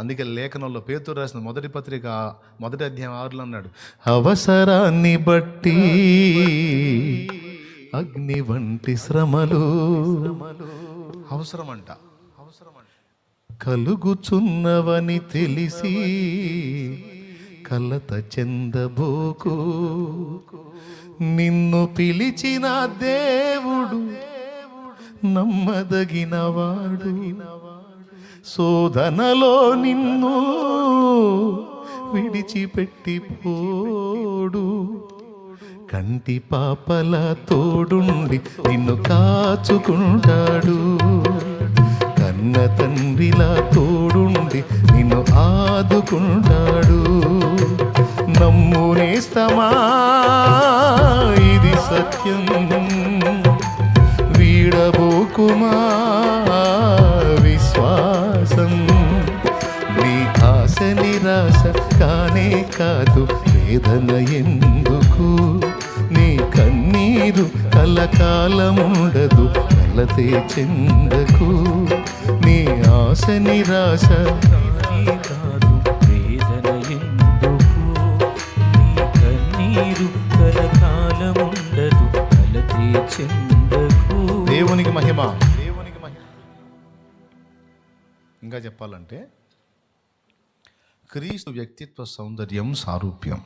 అందుకే లేఖనంలో పేతురు రాసిన మొదటి పత్రిక మొదటి అధ్యాయం ఆరులో అన్నాడు అవసరాన్ని బట్టి అగ్ని వంటి శ్రమలు అవసరమంట. అవసరమంట కలుగుచున్నవని తెలిసి కలత చెందబోకు. నిన్ను పిలిచిన దేవుడు నమ్మదగినవాడు. శోధనలో నిన్ను విడిచిపెట్టి పోడు. కంటి పాపల తోడుండి నిన్ను కాచుకుంటాడు. కన్న తండ్రిలా తోడుండి నిన్ను ఆదుకుంటాడు. నమ్మునేస్తమా ఇది సత్యం. వీడబోకుమా వేదన ఎందుకు నీ కన్నీరు కలకాలముండదు కలతే చెందకు. నీ ఆశ నిరాశ కాదు వేదన ఎందుకు నీ కన్నీరు కలకాలముండదు కలతే చెందకు. దేవునికి మహిమ. దేవునికి మహిమ. ఇంకా చెప్పాలంటే క్రీస్తు వ్యక్తిత్వ సౌందర్యం సారూప్యం.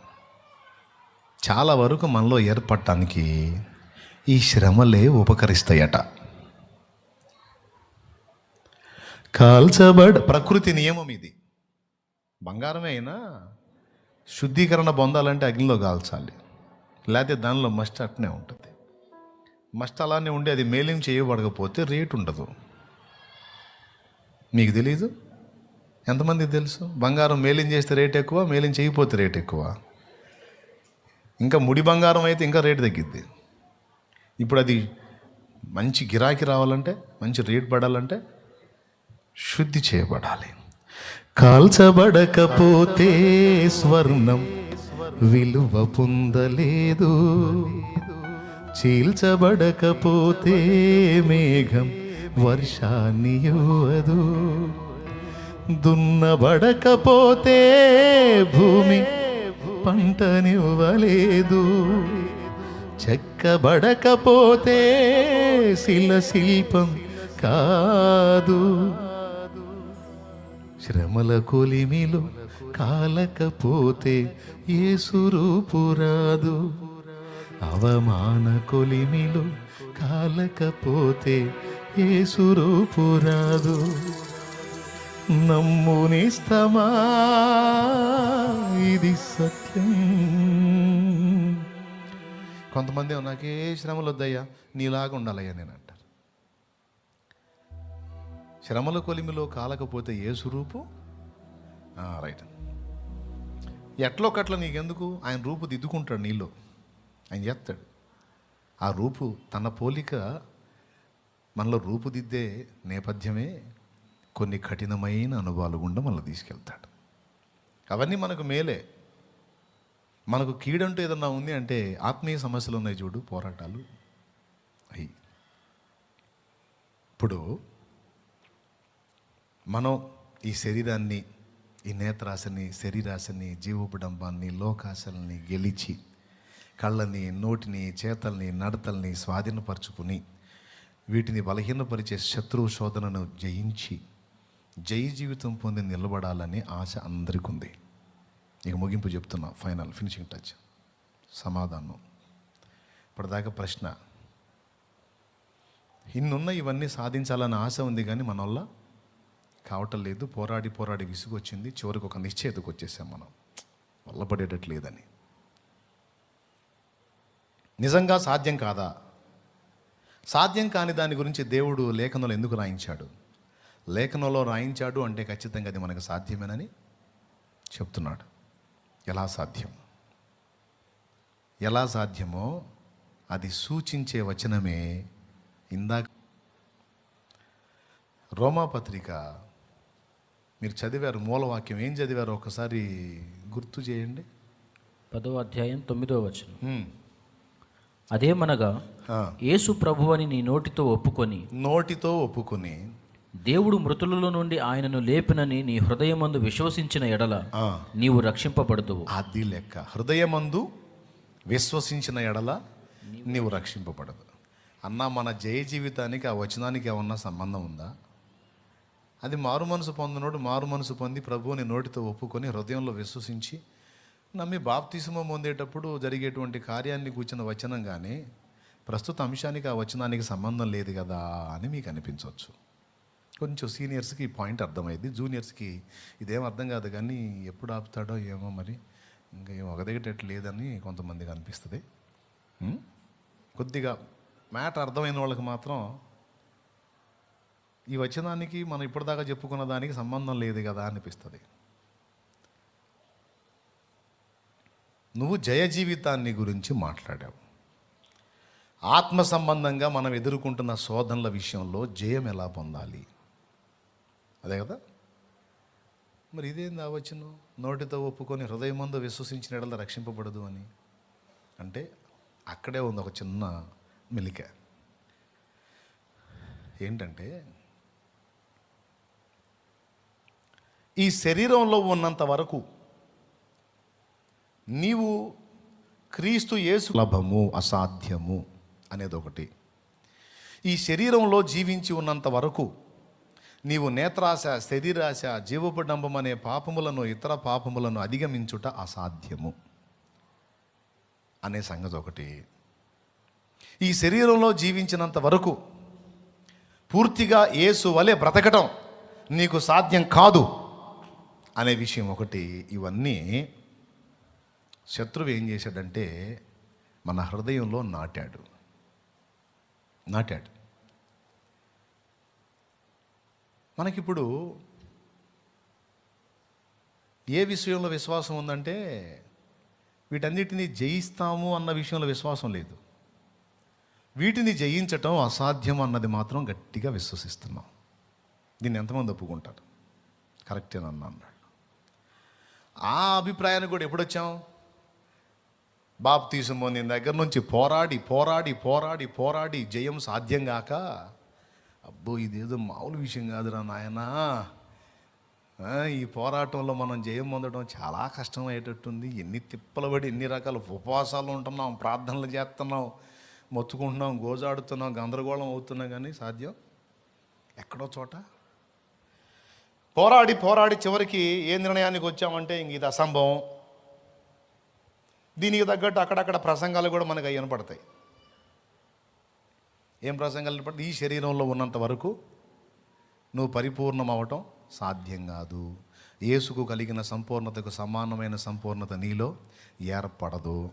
చాలా వరకు మనలో ఏర్పడటానికి ఈ శ్రమలే ఉపకరిస్తాయట. కాల్చబడ్ ప్రకృతి నియమం ఇది. బంగారమే అయినా శుద్ధీకరణ పొందాలంటే అగ్నిలో కాల్చాలి. లేకపోతే దానిలో మస్ట్ అట్నే ఉంటుంది. మస్ట్ అలానే ఉండి అది మేలిం చేయబడకపోతే రేటు ఉండదు. మీకు తెలీదు? ఎంతమందికి తెలుసు? బంగారం మేలింగ్ చేస్తే రేట్ ఎక్కువ మేలింగ్ చేయకపోతే రేట్ ఎక్కువ? ఇంకా ముడి బంగారం అయితే ఇంకా రేటు తగ్గిద్ది. ఇప్పుడు అది మంచి గిరాకీ రావాలంటే మంచి రేటు పడాలంటే శుద్ధి చేయబడాలి. కాల్చబడకపోతే స్వర్ణం విలువ పొందలేదు. చీల్చబడకపోతే మేఘం వర్షాన్ని ఇవ్వదు. దున్నబడకపోతే భూమి పంటనివ్వలేదు చెక్కబడకపోతే శిల శిల్పం కాదు. శ్రమల కొలిమిలో కాలకపోతే ఏ సురూపురాదు అవమాన కొలిమిలో కాలకపోతే ఏ సురూపురాదు నమ్మునిస్తమా ఇది సత్యం. కొంతమంది నాకే శ్రమలు వద్దయ్యా నీలాగా ఉండాలయ్యా నేను అంటారు. శ్రమల కొలిమిలో కాలకపోతే ఏ స్వరూపు రైట్ ఎట్లో కట్ల నీకెందుకు? ఆయన రూపు దిద్దుకుంటాడు నీళ్ళు. ఆయన చేస్తాడు. ఆ రూపు తన పోలిక మనలో రూపుదిద్దే నేపథ్యమే కొన్ని కఠినమైన అనుభవాలు గుండా మనల్ని తీసుకెళ్తాడు. అవన్నీ మనకు మేలే. మనకు కీడంటూ ఏదన్నా ఉంది అంటే ఆత్మీయ సమస్యలు ఉన్నాయి చూడు పోరాటాలు. అయి. ఇప్పుడు మనం ఈ శరీరాన్ని ఈ నేత్రాశని శరీరాశని జీవోపడంబాన్ని లోకాశల్ని గెలిచి కళ్ళని నోటిని చేతల్ని నడతల్ని స్వాధీనపరుచుకుని వీటిని బలహీనపరిచే శత్రువు శోధనను జయించి జై జీవితం పొంది నిలబడాలని ఆశ అందరికీ ఉంది ఇక ముగింపు చెప్తున్నా ఫైనల్ ఫినిషింగ్ టచ్ సమాధానం. ఇప్పటిదాకా ప్రశ్న ఇన్నున్న ఇవన్నీ సాధించాలని ఆశ ఉంది కానీ మన వల్ల కావటం లేదు. పోరాడి పోరాడి విసుగొచ్చింది. చివరికి ఒక నిశ్చయతకు వచ్చేసాం మనం. వల్లబడేటట్లేదని నిజంగా సాధ్యం కాదా? సాధ్యం కాని దాని గురించి దేవుడు లేఖనంలో ఎందుకు రాయించాడు? లేఖనంలో రాయించాడు అంటే ఖచ్చితంగా అది మనకు సాధ్యమేనని చెప్తున్నాడు. ఎలా సాధ్యం? ఎలా సాధ్యమో అది సూచించే వచనమే ఇందాక రోమాపత్రిక. మీరు చదివారు మూలవాక్యం ఏం చదివారో ఒకసారి గుర్తు చేయండి. పదో అధ్యాయం తొమ్మిదో వచనం. అదేమనగా. యేసు ప్రభువని నీ నోటితో ఒప్పుకొని నోటితో ఒప్పుకొని దేవుడు మృతులలో నుండి ఆయనను లేపినని నీ హృదయమందు విశ్వసించిన ఎడల నీవు రక్షింపబడుతువు అది లెక్క. హృదయమందు విశ్వసించిన ఎడల నీవు రక్షింపబడదు. అన్న మన జయ జీవితానికి ఆ వచనానికి ఏమన్నా సంబంధం ఉందా? అది మారు మనసు పొందినోడు మారు మనసు పొంది ప్రభువుని నోటితో ఒప్పుకొని హృదయంలో విశ్వసించి నమ్మి బాప్తిసమం పొందేటప్పుడు జరిగేటువంటి కార్యాన్ని కూర్చున్న వచనం కానీ ప్రస్తుత అంశానికి ఆ వచనానికి సంబంధం లేదు కదా అని మీకు అనిపించవచ్చు. కొంచెం సీనియర్స్కి ఈ పాయింట్ అర్థమైంది. జూనియర్స్కి ఇదేం అర్థం కాదు కానీ ఎప్పుడు ఆపుతాడో ఏమో మరి ఇంకా ఏం ఒకదగటట్టు లేదని కొంతమందికి అనిపిస్తుంది. కొద్దిగా మ్యాటర్ అర్థమైన వాళ్ళకి మాత్రం ఈ వచనానికి మనం ఇప్పటిదాకా చెప్పుకున్న దానికి సంబంధం లేదు కదా అనిపిస్తుంది. నువ్వు జయ జీవితాన్ని గురించి మాట్లాడావు. ఆత్మ సంబంధంగా మనం ఎదుర్కొంటున్న శోధనల విషయంలో జయం ఎలా పొందాలి? అదే కదా? మరి ఇదేం దావచ్చును నోటితో ఒప్పుకొని హృదయమందు విశ్వసించిన ఎడల రక్షింపబడదు అని. అంటే అక్కడే ఉంది ఒక చిన్న మెలిక. ఏంటంటే ఈ శరీరంలో ఉన్నంత వరకు నీవు క్రీస్తు యేసు లభము అసాధ్యము అనేది ఒకటి ఈ శరీరంలో జీవించి ఉన్నంత వరకు నీవు నేత్రాశ శరీరాశ జీవపడంబం అనే పాపములను ఇతర పాపములను అధిగమించుట అసాధ్యము. అనే సంగతి ఒకటి. ఈ శరీరంలో జీవించినంత వరకు పూర్తిగా ఏసు వలె బ్రతకటం నీకు సాధ్యం కాదు అనే విషయం ఒకటి. ఇవన్నీ శత్రువు ఏం చేశాడంటే మన హృదయంలో నాటాడు. నాటాడు. మనకిప్పుడు ఏ విషయంలో విశ్వాసం ఉందంటే వీటన్నిటిని జయిస్తాము అన్న విషయంలో విశ్వాసం లేదు. వీటిని జయించటం అసాధ్యం అన్నది మాత్రం గట్టిగా విశ్వసిస్తున్నాం. దీన్ని ఎంతమంది ఒప్పుకుంటారు? కరెక్టేనన్నా అన్నాడు. ఆ అభిప్రాయానికి కూడా ఎప్పుడొచ్చాం? బాప్తీసం పొందిన దగ్గర నుంచి పోరాడి పోరాడి పోరాడి పోరాడి జయం సాధ్యం కాక అబ్బో ఇదేదో మామూలు విషయం కాదురా నాయనా. ఈ పోరాటంలో మనం జయం పొందడం చాలా కష్టం అయ్యేటట్టుంది ఎన్ని తిప్పలు పడి ఎన్ని రకాల ఉపవాసాలు ఉంటున్నాం ప్రార్థనలు చేస్తున్నాం మొత్తుకుంటున్నాం గోజాడుతున్నాం గందరగోళం అవుతున్నాం కానీ సాధ్యం? ఎక్కడో చోట? పోరాడి పోరాడి చివరికి ఏ నిర్ణయానికి వచ్చామంటే ఇంక ఇది అసంభవం. దీనికి తగ్గట్టు అక్కడక్కడ ప్రసంగాలు కూడా మనకు అయ్యనపడతాయి ఏం ప్రసంగాలు వినపడతాయి ఈ శరీరంలో ఉన్నంత వరకు నువ్వు పరిపూర్ణం అవటం సాధ్యం కాదు. యేసుకు కలిగిన సంపూర్ణతకు సమానమైన సంపూర్ణత నీలో ఏర్పడదు.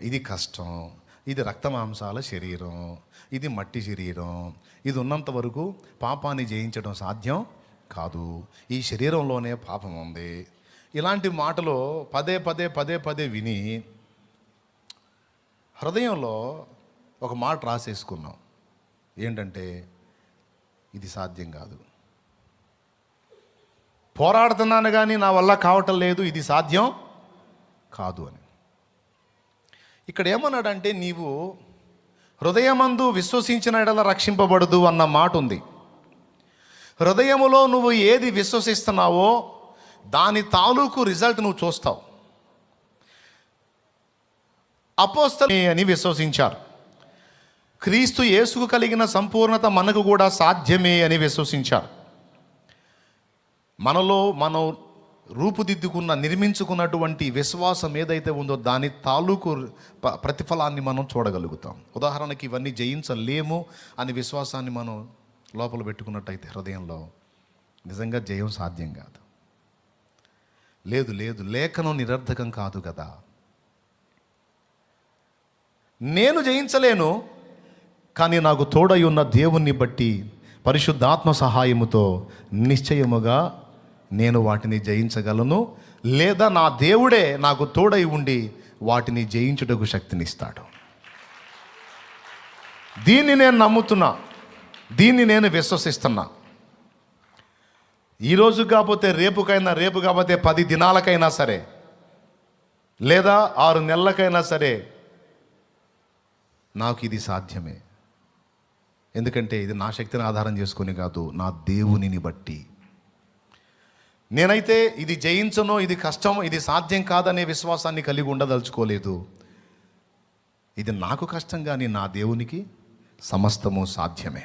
ఇది కష్టం. ఇది రక్తమాంసాల శరీరం. ఇది మట్టి శరీరం. ఇది ఉన్నంత వరకు పాపాన్ని జయించడం సాధ్యం కాదు. ఈ శరీరంలోనే పాపం ఉంది. ఇలాంటి మాటలు పదే పదే పదే పదే విని హృదయంలో ఒక మాట రాసేసుకున్నాం. ఏంటంటే ఇది సాధ్యం కాదు. పోరాడుతున్నాను కానీ నా వల్ల కావటం లేదు ఇది సాధ్యం కాదు అని. ఇక్కడ ఏమన్నాడంటే నీవు హృదయమందు విశ్వసించిన ఎడల రక్షింపబడదు అన్న మాట ఉంది. హృదయములో నువ్వు ఏది విశ్వసిస్తున్నావో దాని తాలూకు రిజల్ట్ నువ్వు చూస్తావు. అపోస్తని అని విశ్వసించారు. క్రీస్తు యేసుకు కలిగిన సంపూర్ణత మనకు కూడా సాధ్యమే అని విశ్వసించారు. మనలో మనం రూపుదిద్దుకున్న నిర్మించుకున్నటువంటి విశ్వాసం ఏదైతే ఉందో దాని తాలూకు ప- ప్రతిఫలాన్ని మనం చూడగలుగుతాం. ఉదాహరణకి ఇవన్నీ జయించలేము అని విశ్వాసాన్ని మనం లోపల పెట్టుకున్నట్టయితే హృదయంలో నిజంగా జయం సాధ్యం కాదు. లేదు లేదు లేఖనం నిరర్ధకం కాదు కదా. నేను జయించలేను కానీ నాకు తోడై ఉన్న దేవుణ్ణి బట్టి పరిశుద్ధాత్మ సహాయముతో నిశ్చయముగా నేను వాటిని జయించగలను లేదా నా దేవుడే నాకు తోడై ఉండి వాటిని జయించుటకు శక్తినిస్తాడు. దీన్ని నేను నమ్ముతున్నా. దీన్ని నేను విశ్వసిస్తున్నా. ఈరోజు కాకపోతే రేపుకైనా రేపు కాకపోతే పది దినాలకైనా సరే లేదా ఆరు నెలలకైనా సరే నాకు ఇది సాధ్యమే. ఎందుకంటే ఇది నా శక్తిని ఆధారం చేసుకుని కాదు నా దేవునిని బట్టి. నేనైతే ఇది జయించను ఇది కష్టం ఇది సాధ్యం కాదనే విశ్వాసాన్ని కలిగి ఉండదలుచుకోలేదు. ఇది నాకు కష్టం కానీ నా దేవునికి సమస్తము సాధ్యమే.